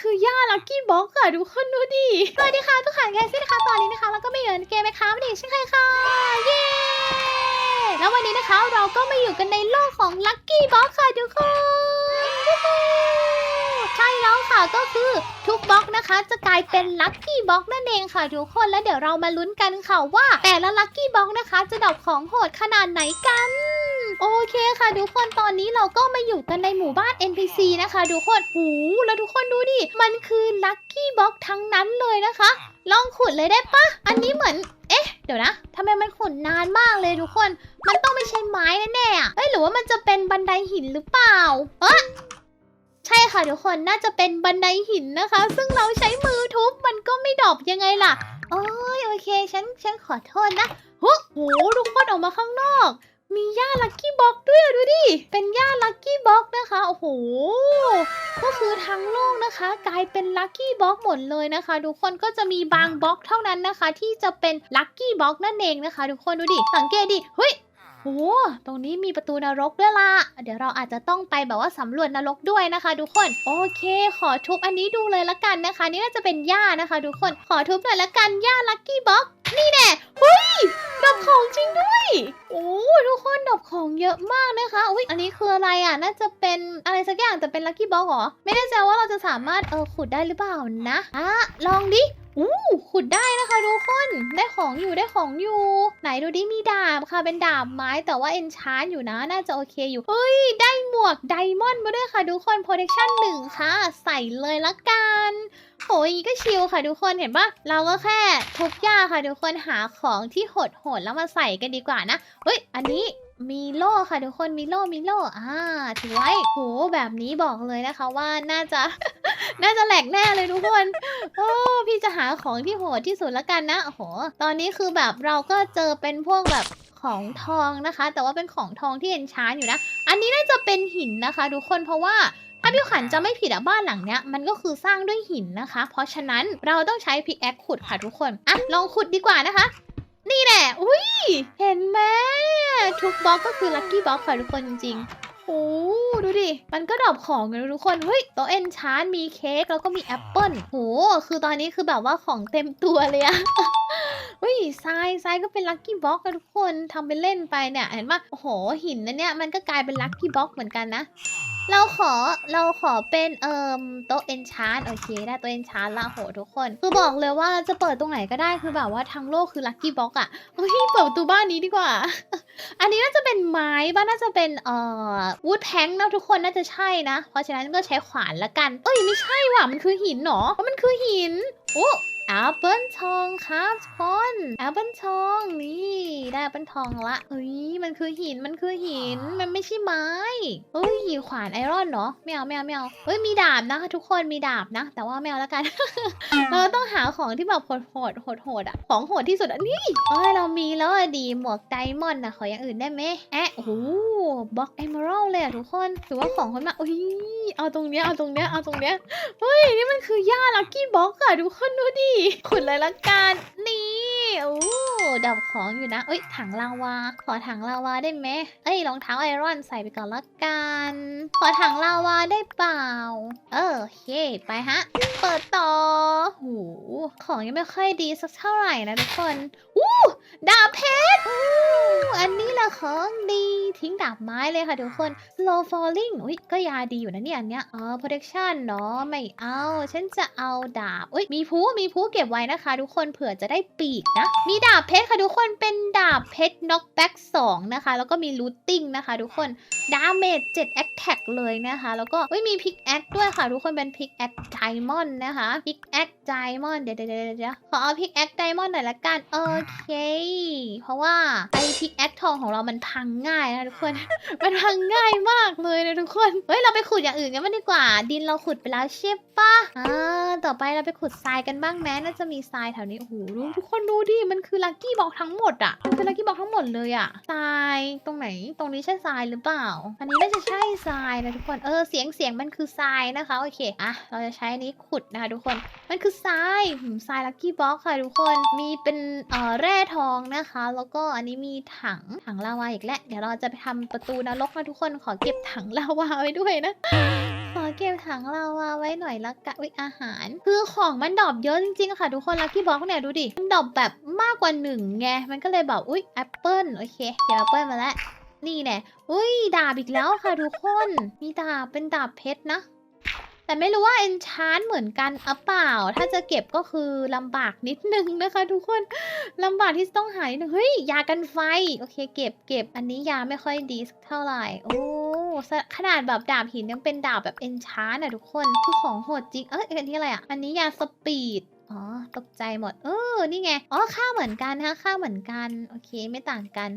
คือย่าลักกี้บ็อกอะทุกคนดูดิสวัสดีค่ะทุกคนแคสซี่นะคะตอนนี้นะคะเราก็ไม่เหมือนเกมไหมคะวันนี้เช่นเคยค่ะเย้แล้ววันนี้นะคะเราก็มาอยู่กันในโลกของลักกี้บ็อกค่ะทุกคนใช่แล้วค่ะก็คือทุกบล็อกนะคะ จะกลายเป็นลัคกี้บ็อกนั่นเองค่ะทุกคนแล้วเดี๋ยวเรามาลุ้นกันค่ะว่า แต่ละลัคกี้บ็อกนะคะ จะดอปของโหดขนาดไหนกัน โอเคค่ะทุกคนตอนนี้เราก็มาอยู่กันในหมู่บ้าน NPC นะคะทุกคนหูแล้วทุกคนดูดิ มันคือลัคกี้บ็อกทั้งนั้นเลยนะคะ ลองขุดเลยได้ปะ อันนี้เหมือน เอ๊ะ เดี๋ยวนะทำไมมันขุดนานมากเลยทุกคน มันต้องไม่ใช่ไม้แน่ๆอะเอ้ยหรือว่ามันจะเป็นบันไดหินหรือเปล่าเอะใช่ค่ะทุกคนน่าจะเป็นบันไดหินนะคะ ซึ่งเราใช้มือทุบมันก็ไม่ดรอปยังไงล่ะโอ้ยโอเค ฉันฉันขอโทษนะโอ้โหทุกคนออกมาข้างนอก มีหญ้าลักกี้บ็อกด้วยดูดิ เป็นหญ้าลักกี้บ็อกนะคะ โอ้โห ก็คือทั้งโลกนะคะ กลายเป็นลัคกี้บ็อกหมดเลยนะคะ ทุกคนก็จะมีบางบล็อกเท่านั้นนะคะ ที่จะเป็นลัคกี้บ็อกนั่นเองนะคะ ทุกคนดูดิ สังเกตดิ เฮ้ยโอ้ตรงนี้มีประตูนรกด้วยล่ะเดี๋ยวเราอาจจะต้องไปแบบว่าสำรวจนรกด้วยนะคะทุกคน โอเค ขอทุบอันนี้ดูเลยละกันนะคะ นี่น่าจะเป็นหญ้านะคะทุกคน ขอทุบหน่อยละกันหญ้าลัคกี้บ็อก นี่แน่เฮ้ยดอกของจริงด้วย โอ้ทุกคนดอกของเยอะมากนะคะอุ้ยอันนี้คืออะไรอะ น่าจะเป็นอะไรสักอย่างแต่เป็นลัคกี้บ็อกเหรอ ไม่แน่ใจว่าเราจะสามารถเออขุดได้หรือเปล่านะอะลองดิ อู้ขุดได้นะคะทุกคนได้ของอยู่ได้ของอยู่ ไหนดูดิมีดาบค่ะเป็นดาบไม้แต่ว่าเอนชานอยู่นะน่าจะโอเคอยู่เฮ้ย ได้หมวกไดมอนด์มาด้วยค่ะทุกคน protection หนึ่งค่ะ ใส่เลยละกันโอ้ยก็ชิลค่ะทุกคนเห็นปะเราก็แค่ทุบหญ้าค่ะทุกคนหาของที่โหดๆแล้วมาใส่กันดีกว่านะเฮ้ยอันนี้ มีโล่ค่ะทุกคนมีโล่มีโล่อ่าถือไว้โหแบบนี้บอกเลยนะคะว่าน่าจะ น่าจะแหลกแน่เลยทุกคนโอ้พี่จะหาของที่โหดที่สุดละกันนะโอ้โหตอนนี้คือแบบเราก็เจอเป็นพวกแบบของทองนะคะ แต่ว่าเป็นของทองที่เอ็นชานอยู่นะ อันนี้น่าจะเป็นหินนะคะ ทุกคนเพราะว่าถ้าพี่ขวัญจะไม่ผิดอะบ้านหลังเนี้ยมันก็คือสร้างด้วยหินนะคะ เพราะฉะนั้นเราต้องใช้พิกแอคขุดค่ะทุกคนอะลองขุดดีกว่านะคะ นี่แหละ อุ้ย เห็นไหมทุกบล็อกก็คือลัคกี้บล็อกค่ะทุกคนจริงๆ โอ้ ดูดิ มันก็ดรอปของกันทุกคน เฮ้ย โต๊ะเอนชานมีเค้กแล้วก็มีแอปเปิลโห คือตอนนี้คือแบบว่าของเต็มตัวเลยอะเฮ้ยทรายทรายก็เป็นลัคกี้บล็อกกันทุกคนทำเป็นเล่นไปเนี่ย เห็นปะโอ้โห หินนะเนี่ย มันก็กลายเป็นลัคกี้บล็อกเหมือนกันนะ เราขอเราขอเป็นเอ่มโต๊ะเอนชานโอเคได้โต๊ะเอนชานละโหทุกคน คือบอกเลยว่าจะเปิดตรงไหนก็ได้คือแบบว่าทั้งโลกคือลัคกี้บ็อกอะเฮ้ยเปิดประตูบ้านนี้ดีกว่า อันนี้น่าจะเป็นไม้บ้านน่าจะเป็นเอ่อวูดแพงนะทุกคนน่าจะใช่นะ เพราะฉะนั้นก็ใช้ขวานละกันเอ้ยไม่ใช่ว่ะมันคือหินเหรอเพราะมันคือหินโอ้ แอปเปิลทองครับทุกคนแอปเปิลทองนี่ได้แอปเปิลทองละเฮ้ยมันคือหินมันคือหินมันไม่ใช่ไม้เฮ้ยขวานไอรอนเหรอไม่เอาไม่เอาไม่เอาเฮ้ยมีดาบนะคะทุกคนมีดาบนะ แต่ว่าไม่เอาละกัน เราต้องหาของที่แบบโหดโหดโหดโหดๆอะของโหดที่สุดอะนี่เอ้ยเรามีแล้วอะดีหมวกไดมอนด์นะขออย่างอื่นได้ไหมแอะโอ้โหบล็อกเอเมอรัลเลยอะทุกคนถือว่าของคนมากอุ้ยเอาตรงเนี้ยเอาตรงเนี้ยเอาตรงเนี้ยเฮ้ยนี่มันคือย่าลักกี้บ็อกอะทุกคนดูดิขุดเลยละกัน นี่อู้ ดับของอยู่นะ เอ้ย ถังลาวา ขอถังลาวาได้ไหมเอ้ย รองเท้าไอรอนใส่ไปก่อนละกัน ขอถังลาวาได้เปล่า เออโอเค ไปฮะ เปิดต่อ หู ของยังไม่ค่อยดีสักเท่าไหร่นะทุกคน อู้ดาบเพชรอันนี้แหละของดี ทิ้งดาบไม้เลยค่ะทุกคน slow falling อุ้ย ก็ยาดีอยู่นะเนี่ยอันเนี้ย อ๋อ protection เนาะ ไม่เอา ฉันจะเอาดาบ อุ้ย มีพูมีพูเก็บไว้นะคะ ทุกคน เผื่อจะได้ปีกนะ มีดาบเพชรค่ะทุกคนเป็นดาบเพชร knockback 2นะคะ แล้วก็มีลูติงนะคะทุกคนดาเมจ7 attack เลยนะคะ แล้วก็มีพิกแอคด้วยค่ะทุกคนเป็นพิกแอคไดมอนด์นะคะพิกแอค ไดมอนด์เดี๋ยวเดี๋ยวเดี๋ยวเดะขอเอาพิกแอคไดมอนด์หน่อยละกันโอเค เพราะว่าไอพิกแอคทองของเรามันพังง่ายนะทุกคน มันพังง่ายมากเลยนะทุกคนเฮ้ยเราไปขุดอย่างอื่นกันบ้างดีกว่า ดินเราขุดไปแล้วใช่ปะอ่าต่อไปเราไปขุดทรายกันบ้างแม้น่าจะมีทรายแถวนี้โอ้โหทุกคนดูดิมันคือลัคกี้บอกทั้งหมดอะมันคือลัคกี้บอกทั้งหมดเลยอะทรายตรงไหนตรงนี้ใช่ทรายหรือเปล่า อันนี้น่าจะใช่ทรายนะทุกคนเออเสียงเสียงมันคือทรายนะคะโอเคอะเราจะใช้นี้ขุดนะคะทุกคนมันคือทรายหืมทรายลัคกี้บ็อกค่ะทุกคน มีเป็นเอ่อแร่ทองนะคะ แล้วก็อันนี้มีถังถังลาวาอีกแล้วเดี๋ยวเราจะไปทำประตูนรกนะทุกคน ขอเก็บถังลาวาไว้ด้วยนะขอเก็บถังลาวาไว้หน่อยละกันอุ๊ยอาหาร คือของมันดอปเยอะจริงๆค่ะทุกคนลักกี้บ็อกเนี่ยดูดิ มันดอปแบบมากกว่าหนึ่งไง มันก็เลยแบบอุ๊ยแอปเปิลโอเคเก็บแอปเปิลมาแล้วนี่แน่อุ้ยดาบอีกแล้วค่ะทุกคน มีดาบเป็นดาบเพชรนะ แต่ไม่รู้ว่าเอนชานเหมือนกันหรือเปล่า ถ้าจะเก็บก็คือลำบากนิดนึงนะคะทุกคนลำบากที่ต้องหายเฮ้ยยากันไฟ โอเค เก็บเก็บอันนี้ยาไม่ค่อยดีสักเท่าไหร่ โอ้ขนาดแบบดาบหินยังเป็นดาบแบบเอนชานอะทุกคนคือของโหดจริง เอ้ยอันนี้อะไรอะอันนี้ยาสปีดอ๋อตกใจหมด เออ นี่ไง อ๋อ ค่าเหมือนกันฮะ ค่าเหมือนกัน โอเค ไม่ต่างกัน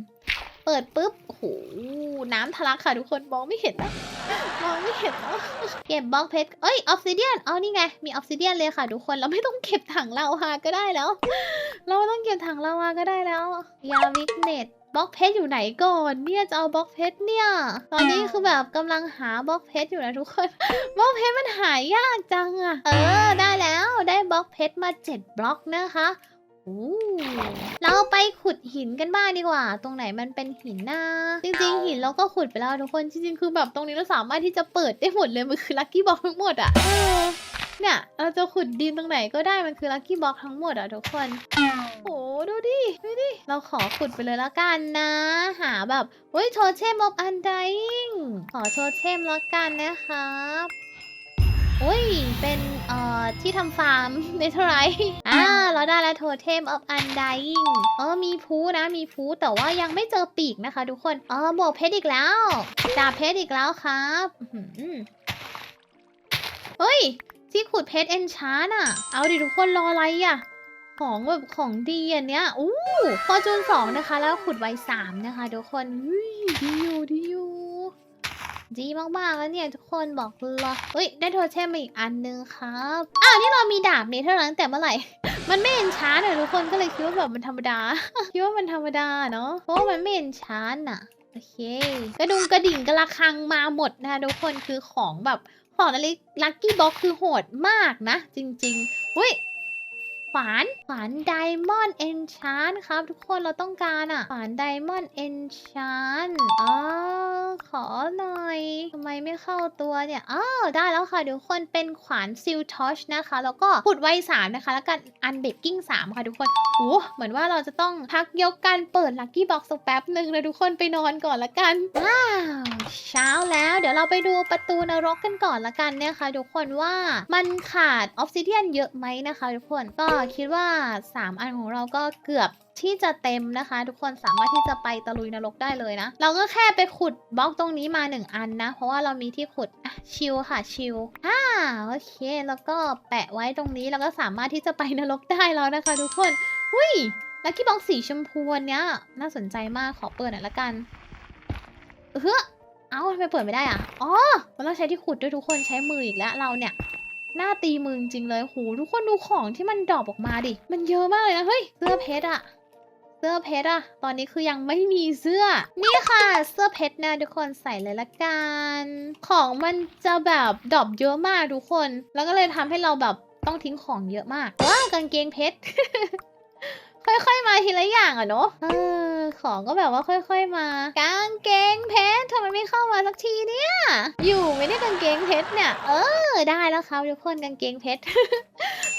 เปิดปุ๊บ โอ้โห น้ำทะลักค่ะทุกคน มองไม่เห็นนะมองไม่เห็นแล้วเก็บบล็อกเพชร เอ้ย ออฟซิเดียน เอานี่ไง มีออฟซิเดียนเลยค่ะทุกคน เราไม่ต้องเก็บถังลาวาก็ได้แล้ว เราไม่ต้องเก็บถังลาวาก็ได้แล้ว ยาวิกเนตบล็อกเพชรอยู่ไหนก่อนเนี่ยจะเอาบล็อกเพชรเนี่ย ตอนนี้คือแบบกำลังหาบล็อกเพชรอยู่นะทุกคนบล็อกเพชรมันหายากจังอะเออ ได้แล้วได้บล็อกเพชรมาเจ็ดบล็อกนะคะ เราไปขุดหินกันบ้างดีกว่า ตรงไหนมันเป็นหินนะจริงๆ หินเราก็ขุดไปแล้วทุกคน จริงๆ คือแบบตรงนี้เราสามารถที่จะเปิดได้หมดเลย มันคือลัคกี้บ็อกทั้งหมดอะเออเนี่ย เราจะขุดดินตรงไหนก็ได้ มันคือลัคกี้บ็อกทั้งหมดอะทุกคน โอ้ดูดิ ดูดิ เราขอขุดไปเลยละกันนะ หาแบบเฮ้ยโทเทมออฟอันไดงขอโทเทมละกันนะครับ อุ้ย เป็นเอ่อที่ทำฟาร์มในเท่าไหรอ่าเราได้แล้วโทเทมออฟอันไดงเออมีพูนะมีพูแต่ว่ายังไม่เจอปีกนะคะทุกคนเออบวกเพชรอีกแล้วดาบเพชรอีกแล้วครับอื้อหือเฮ้ย ที่ขุดเพชรเอนชานอะเอาดิทุกคนรออะไรอะของแบบของดีอันเนี้ยอู้ฟอร์จูนสองนะคะ แล้วขุดไว้สามนะคะทุกคนอุ้ยดีอยู่ดีอยู่ ดีมากๆแล้วเนี่ยทุกคนบอกเลยเฮ้ยได้โทเทมมาอีกอันนึงครับอ้าวนี่เรามีดาบเนเธอร์ตั้งแต่เมื่อไหร่ มันไม่เอนชานอะทุกคนก็เลยคิดว่าแบบมันธรรมดา คิดว่ามันธรรมดาเนาะเพราะว่ามันไม่เอนชานอะโอเค กระดุงกระดิ่งกระคังมาหมดนะคะทุกคนคือของแบบของนาฬิลักกี้บ็อกคือโหดมากนะ จริงๆเฮ้ย ขวานขวานไดมอนด์เอนชานครับ ทุกคนเราต้องการอะขวานไดมอนด์เอนชานอ๋อขอหน่อยทำไมไม่เข้าตัวเนี่ยอ้าวได้แล้วค่ะทุกคนเป็นขวานซิลทอชนะคะ แล้วก็ขุดไวสามนะคะ แล้วกันอันเบกกิ้งสามค่ะทุกคนโอ้เหมือนว่าเราจะต้องพักยกการเปิดลักกี้บ็อกสักแป๊บหนึ่งนะทุกคนไปนอนก่อนละกันว้าว เช้าแล้วเดี๋ยวเราไปดูประตูนรกกันก่อนละกันนะคะทุกคนว่ามันขาดออฟซิเดียนเยอะไหมนะคะทุกคนก็คิดว่า 3 อันของเราก็เกือบที่จะเต็มนะคะ ทุกคนสามารถที่จะไปตะลุยนรกได้เลยนะ เราก็แค่ไปขุดบล็อกตรงนี้มา 1 อันนะ เพราะว่าเรามีที่ขุดอะชิลค่ะชิลอ่าโอเค แล้วก็แปะไว้ตรงนี้แล้วก็สามารถที่จะไปนรกได้แล้วนะคะ ทุกคนหุยลักกี้บล็อกสีชมพูอันเนี้ยน่าสนใจมากขอเปิดหน่อยละกันเออ เอ้าทำไมเปิดไม่ได้อะ อ๋อ มันต้องใช้ที่ขุดด้วยทุกคนใช้มืออีกแล้วเราเนี่ย หน้าตีมือจริงเลยโหทุกคนดูของที่มันดรอปออกมาดิ มันเยอะมากเลยนะ เฮ้ย เสื้อเพชรอะเสื้อเพชรอะตอนนี้คือยังไม่มีเสื้อ นี่ค่ะ เสื้อเพชรนะทุกคนใส่เลยละกัน ของมันจะแบบดรอปเยอะมากทุกคน แล้วก็เลยทำให้เราแบบต้องทิ้งของเยอะมาก ว้ากางเกงเพชร ค่อยๆมาทีละอย่างอะเนาะ เออ ของก็แบบว่าค่อย ๆ มากางเกง เพชรทำไมไม่เข้ามาสักทีเนี่ย อยู่ไม่ได้กางเกงเพชรเนี่ย เออ ได้แล้วครับทุกคนกางเกงเพชร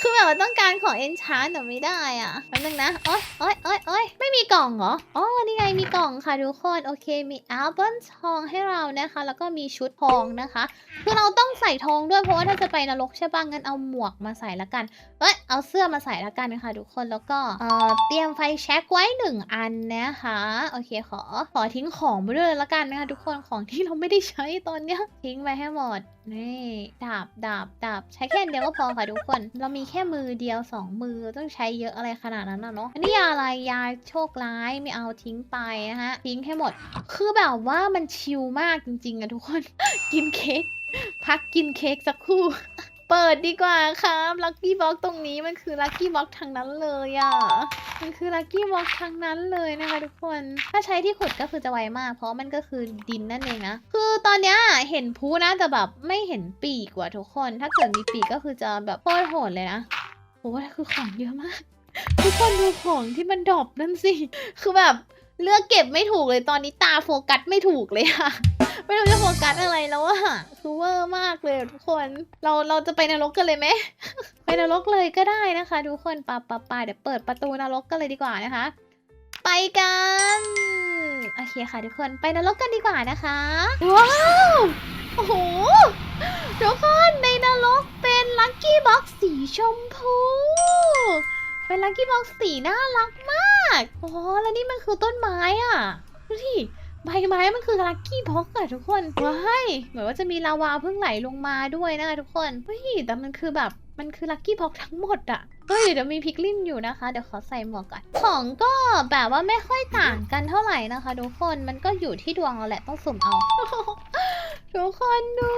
คือแบบว่าต้องการของเอนชานแต่ไม่ได้อะแป๊บนึงนะ โอ๊ยโอ๊ยโอ๊ยโอ๊ยไม่มีกล่องเหรอ อ๋อ นี่ไงมีกล่องค่ะทุกคน โอเค มีอัลบั้มทองให้เรานะคะ แล้วก็มีชุดทองนะคะ คือเราต้องใส่ทองด้วย เพราะว่าถ้าจะไปนรกใช่ป่ะ งั้นเอาหมวกมาใส่ละกัน เอ้ย เอาเสื้อมาใส่ละกันนะคะทุกคน แล้วก็ เอ่อ เตรียมไฟแช็กไว้หนึ่งอันนะคะ โอเค ขอ ขอทิ้งของไปด้วยละกันนะคะทุกคน ของที่เราไม่ได้ใช้ตอนเนี้ยทิ้งไปให้หมด นี่ดาบดาบดาบใช้แค่อันเดียวก็พอค่ะทุกคน เรามีแค่มือเดียวสองมือต้องใช้เยอะอะไรขนาดนั้นนะเนาะอันนี้ยาอะไรยาโชคร้ายไม่เอาทิ้งไปนะฮะทิ้งให้หมด คือแบบว่ามันชิลมากจริงๆอะทุกคน กินเค้กพักกินเค้กสักครู่ เปิดดีกว่าครับลัคกี้บ็อกตรงนี้มันคือลัคกี้บ็อกทางนั้นเลยอะมันคือลัคกี้บ็อกทางนั้นเลยนะคะทุกคน ถ้าใช้ที่ขุดก็คือจะไวมาก เพราะมันก็คือดินนั่นเองนะ คือตอนเนี้ยเห็นพูนะแต่แบบไม่เห็นปีกว่ะทุกคน ถ้าเกิดมีปีกก็คือจะแบบโคตรโหดเลยนะโอ้ยคือของเยอะมาก ทุกคนดูของที่มันดรอปนั่นสิ คือแบบเลือกเก็บไม่ถูกเลยตอนนี้ตาโฟกัสไม่ถูกเลยอะ ไม่รู้จะโฟกัสอะไรแล้วอะคือเวอร์มากเลยทุกคน เราเราจะไปนรกกันเลยไหม ไปนรกเลยก็ได้นะคะ ทุกคนปะปะปะเดี๋ยวเปิดประตูนรกกันเลยดีกว่านะคะ ไปกันโอเคค่ะทุกคนไปนรกกันดีกว่านะคะ ว้าวโอ้โหทุกคนในนรกเป็นลัคกี้บ็อกซ์สีชมพูเป็นลัคกี้บ็อกซ์สีน่ารักมาก อ๋อ แล้วนี่มันคือต้นไม้อะ ดูที่ ใบไม้มันคือลัคกี้บ็อกอะทุกคนว้ายเหมือนว่าจะมีลาวาเพิ่งไหลลงมาด้วยนะคะทุกคนเฮ้ยแต่มันคือแบบมันคือลัคกี้บ็อกทั้งหมดอะเฮ้ยเดี๋ยวมีพิกลินอยู่นะคะ เดี๋ยวขอใส่หมวกก่อน ของก็แบบว่าไม่ค่อยต่างกันเท่าไหร่นะคะ ทุกคนมันก็อยู่ที่ดวงเราแหละต้องสุ่มเอา ทุกคนดู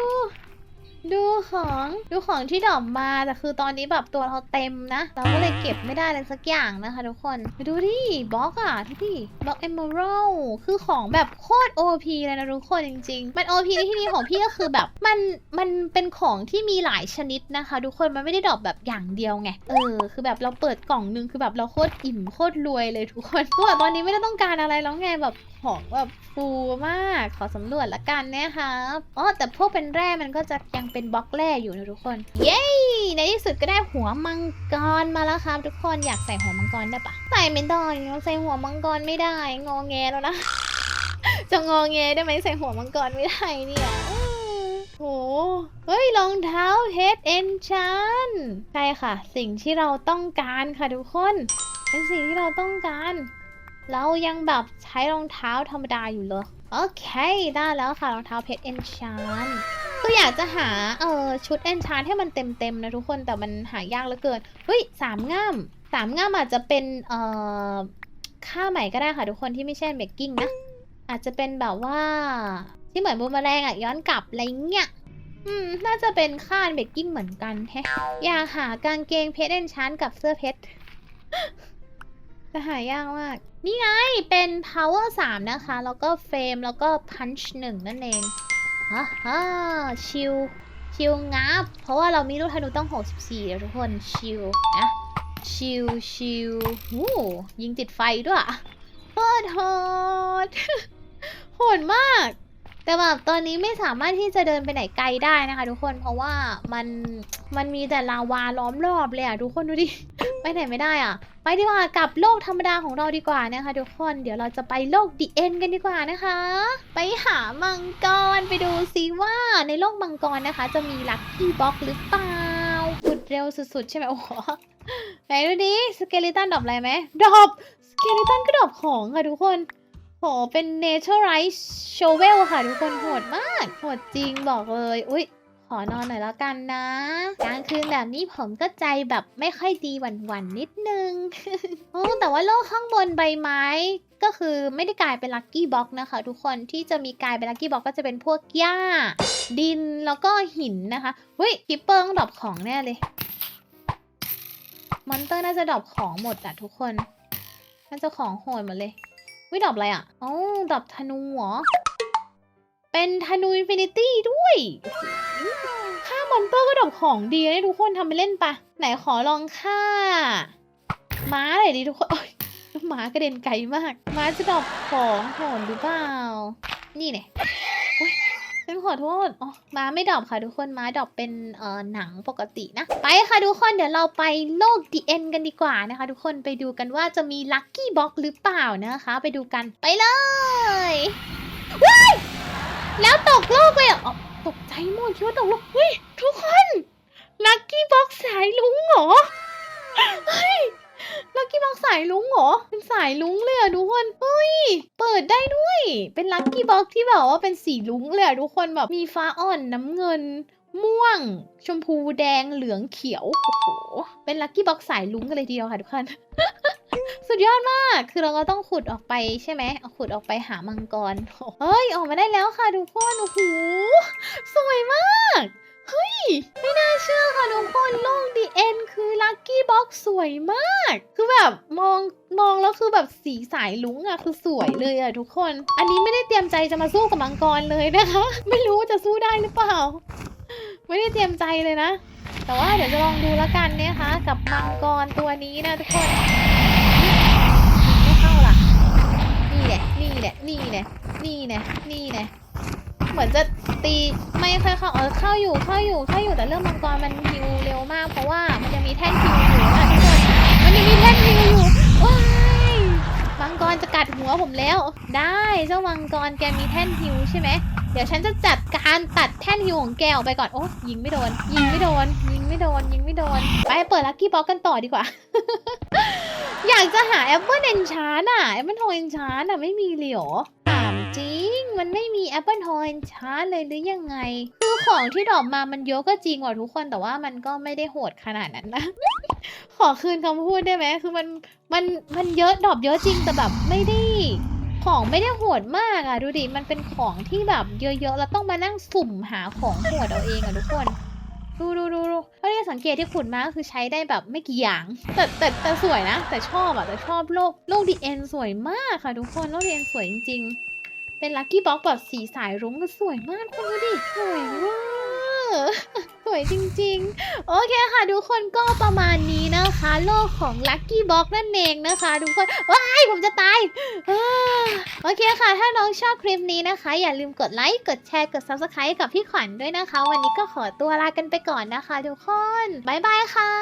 ดูของดูของที่ดรอปมาแต่คือตอนนี้แบบตัวเราเต็มนะ เราก็เลยเก็บไม่ได้เลยสักอย่างนะคะทุกคนไปดูดิบล็อกอะดูดิบล็อกเอมเมอรัลคือของแบบโคตร OP เลยนะทุกคนจริง ๆ มัน OP ในที่นี้ของพี่ก็คือแบบมันมันเป็นของที่มีหลายชนิดนะคะ ทุกคนมันไม่ได้ดรอปแบบอย่างเดียวไงเออคือแบบเราเปิดกล่องนึงคือแบบเราโคตรอิ่มโคตรรวยเลยทุกคนตัวตอนนี้ไม่ได้ต้องการอะไรแล้วไงแบบของแบบฟูมากขอสำรวจละกันนะคะอ๋อแต่พวกเป็นแร่มันก็จะยังเป็นบล็อกแร่อยู่นะทุกคน เย้ในที่สุดก็ได้หัวมังกรมาแล้วครับ ทุกคนอยากใส่หัวมังกรได้ปะใส่ไม่ได้เราใส่หัวมังกรไม่ได้ งอแงแล้วนะ จะงอแงได้ไหมใส่หัวมังกรไม่ได้เนี่ยอืมโห เฮ้ยรองเท้าเฮดเอนชันใช่ค่ะ สิ่งที่เราต้องการค่ะทุกคน เป็นสิ่งที่เราต้องการ เรายังแบบใช้รองเท้าธรรมดาอยู่เลย โอเค ได้แล้วค่ะรองเท้าเพชรเอนชานคือยากจะหาเออชุดเอนชานให้มันเต็มๆนะทุกคนแต่มันหายากเหลือเกินเฮ้ยสามง่ามสามง่ามอาจจะเป็นเอ่อค่าใหม่ก็ได้ค่ะทุกคนที่ไม่ใช่เบกกิ้งนะอาจจะเป็นแบบว่าที่เหมือนบูมแมลงอะย้อนกลับอะไรเงี้ยอืมน่าจะเป็นค่าเบกกิ้งเหมือนกันแฮะอยากหากางเกงเพชรเอนชานกับเสื้อเพชรแต่หายากมาก นี่ไงเป็น power 3 นะคะ แล้วก็เฟรมแล้วก็ punch 1 นั่นเอง ฮ่าฮ่าชิลชิลงับ เพราะว่าเรามีลูกธนูต้อง 64แล้วทุกคนชิลนะชิลชิลหูยิงติดไฟด้วยโคตรโหดโหดมาก แต่แบบตอนนี้ไม่สามารถที่จะเดินไปไหนไกลได้นะคะ ทุกคนเพราะว่ามันมันมีแต่ลาวาล้อมรอบเลยอะทุกคนดูดิ ไปไหนไม่ได้อะไปดีกว่ากลับโลกธรรมดาของเราดีกว่านะคะ ทุกคนเดี๋ยวเราจะไปโลกดีเอ็นกันดีกว่านะคะ ไปหามังกรไปดูซิว่าในโลกมังกรนะคะ จะมีลัคกี้บ็อกหรือเปล่าขุดเร็วสุดๆ ใช่ไหมโอ้โหไหนดูดิสเกลิตันดรอปอะไรไหมดรอปสเกลิตันก็ดรอปของค่ะทุกคน โหเป็น Naturalize Shovel ค่ะทุกคนโหดมาก โหดจริงบอกเลย อุ๊ย ขอนอนหน่อยแล้วกันนะ กลางคืนแบบนี้ผมก็ใจแบบไม่ค่อยดีหวั่นๆนิดนึง โอ้แต่ว่าโลกข้างบนใบไม้ก็คือไม่ได้กลายเป็นลัคกี้บ็อกนะคะ ทุกคนที่จะมีกลายเป็นลัคกี้บ็อกก็จะเป็นพวกหญ้า ดินแล้วก็หินนะคะเฮ้ยคิปเปอร์ต้องดรอปของแน่เลยมอนเตอร์น่าจะดรอปของหมดอะทุกคนน่าจะของโหดหมดเลย วิดรอปอะไรอะอ๋อดรอปธนูเหรอ เป็นธนูอินฟินิตี้ด้วยฆ่ามอนเตอร์ก็ดรอปของดีนะทุกคนทำไปเล่นปะ ไหนขอลองฆ่า ม้าหน่อยดิทุกคนโอ๊ยม้ากระเด็นไกลมาก ม้าจะดรอปของโหดหรือเปล่า นี่เนี่ย ฉันขอโทษอ๋อม้าไม่ดรอปค่ะทุกคนม้าดรอปเป็นเอ่อหนังปกตินะ ไปค่ะทุกคนเดี๋ยวเราไปโลกดีเอ็นกันดีกว่านะคะ ทุกคนไปดูกันว่าจะมีลัคกี้บ็อกหรือเปล่านะคะ ไปดูกันไปเลยว้ายแล้วตกโลกเลยเหรออ๋อตกใจหมดคิดว่าตกโลกเฮ้ยทุกคนลัคกี้บ็อกสายลุงเหรอเฮ้ย ลัคกี้บ็อกสายลุงเหรอ เป็นสายลุงเลยอะทุกคนเฮ้ย เปิดได้ด้วย เป็นลัคกี้บ็อกที่แบบว่าเป็นสีลุงเลยอะทุกคนแบบมีฟ้าอ่อนน้ำเงิน ม่วง ชมพูแดงเหลืองเขียว โอ้โห เป็นลัคกี้บ็อกสายลุงกันเลยทีเดียวค่ะทุกคนสุดยอดมาก คือเราก็ต้องขุดออกไปใช่ไหมเอาขุดออกไปหามังกร เฮ้ย ออกมาได้แล้วค่ะทุกคน โอ้โห สวยมาก เฮ้ย ไม่น่าเชื่อค่ะทุกคนโลกดีเอ็นคือลัคกี้บ็อกสวยมาก คือแบบมองมองแล้วคือแบบสีสายลุ้งอะคือสวยเลยอะทุกคน อันนี้ไม่ได้เตรียมใจจะมาสู้กับมังกรเลยนะคะ ไม่รู้ว่าจะสู้ได้หรือเปล่า ไม่ได้เตรียมใจเลยนะ แต่ว่าเดี๋ยวจะลองดูแล้วกันเนี่ยค่ะกับมังกรตัวนี้นะทุกคนไม่เข้าล่ะนี่แหละนี่แหละนี่แหละนี่แหละนี่แหละ เหมือนจะตีไม่ค่อยเข้าเออเข้าอยู่เข้าอยู่เข้าอยู่แต่เรื่องมังกรมันฮิวเร็วมากเพราะว่ามันยังมีแท่นฮิวอยู่นะทุกคนมันยังมีแท่นฮิวอยู่ว้ายมังกรจะกัดหัวผมแล้ว ได้เจ้ามังกรแกมีแท่นฮิวใช่ไหมเดี๋ยวฉันจะจัดการตัดแท่นฮิวของแกออกไปก่อนโอ้ยิงไม่โดน ยิงไม่โดน ยิงไม่โดน ยิงไม่โดน ไปเปิดลัคกี้บ็อกกันต่อดีกว่าอยากจะหาแอปเปิลเอนชานอะแอปเปิลโทเอนชานอะไม่มีเลยหรอ มันไม่มีแอปเปิลโทเอนชานเลยหรือยังไง คือของที่ดรอปมามันเยอะก็จริงว่ะทุกคนแต่ว่ามันก็ไม่ได้โหดขนาดนั้นนะ ขอคืนคำพูดได้ไหมคือมันมันมันเยอะดรอปเยอะจริงแต่แบบไม่ได้ของไม่ได้โหดมากอะดูดิมันเป็นของที่แบบเยอะๆแล้วต้องมานั่งสุ่มหาของโหดเอาเองอะทุกคนดูดูดูดูเท่าที่สังเกตที่ขุดมาก็คือใช้ได้แบบไม่กี่อย่าง แต่แต่แต่สวยนะ แต่ชอบอะแต่ชอบโลกโลกดีเอ็นสวยมากค่ะทุกคนโลกดีเอ็นสวยจริงๆ เป็นลัคกี้บ็อกแบบสีสายรุ้งก็สวยมากคุณดูดิสวยมากสวยจริงๆ โอเคค่ะทุกคนก็ประมาณนี้นะคะ โลกของลัคกี้บ็อกนั่นเองนะคะทุกคน ว้าย ผมจะตาย โอเคค่ะ ถ้าน้องชอบคลิปนี้นะคะ อย่าลืมกดไลค์กดแชร์กด Subscribe กับพี่ขวัญด้วยนะคะ วันนี้ก็ขอตัวลากันไปก่อนนะคะทุกคน บ๊ายบายค่ะ